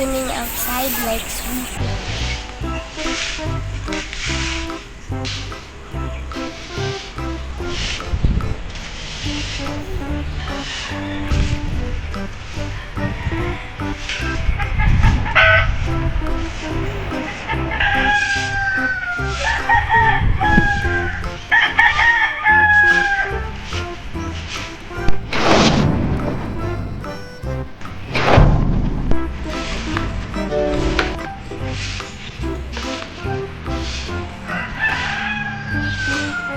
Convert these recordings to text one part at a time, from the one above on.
outside like sweeping.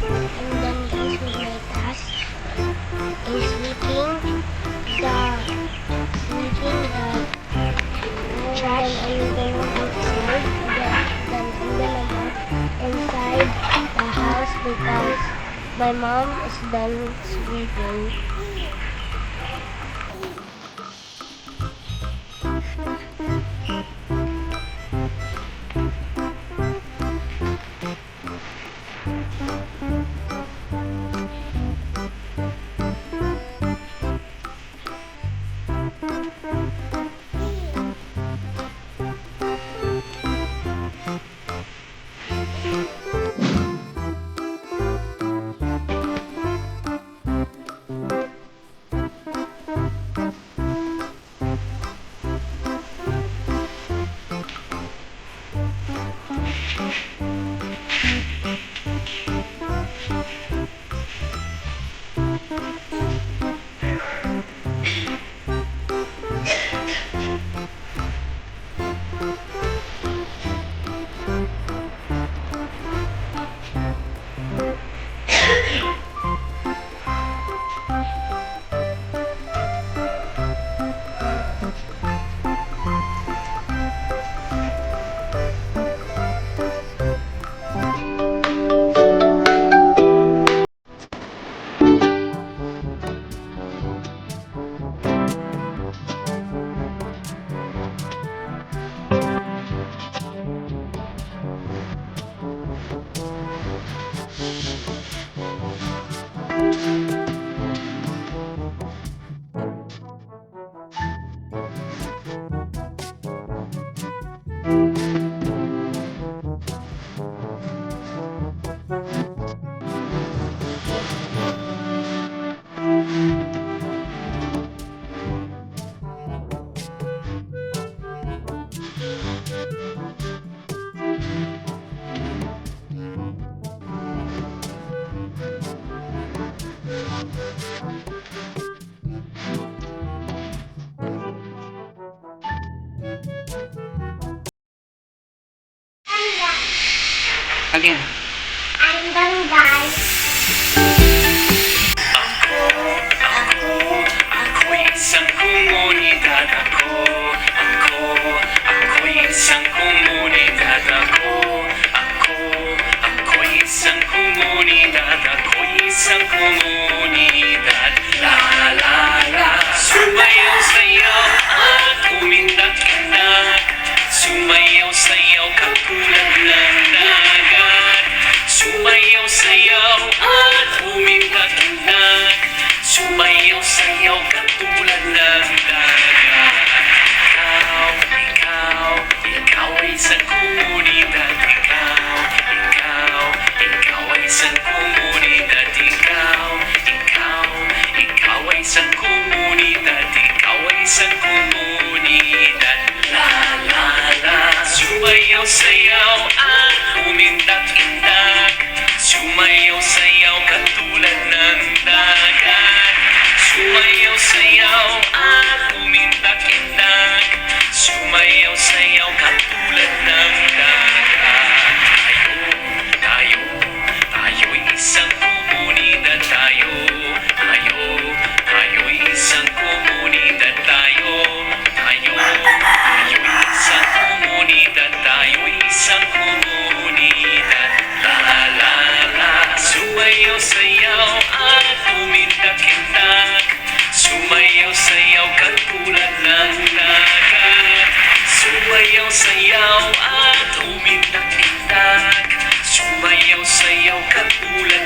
then guys, with my task is sweeping the sweeping the trash and then outside. Then, then I'm go inside the house because my mom is done sweeping. Alin? Andang guys. Ako'y isang komunidad ako Ako, ako'y isang komunidad ako Ako, ako'y isang komunidad Ako'y isang komunidad isang komunidad Ikaw ay isang komunidad. La la la. Sumayaw sayaw at umindak-indak. Sumayaw sayaw Sumayaw, sayaw at umindak-indak Sumayaw, sayaw katulad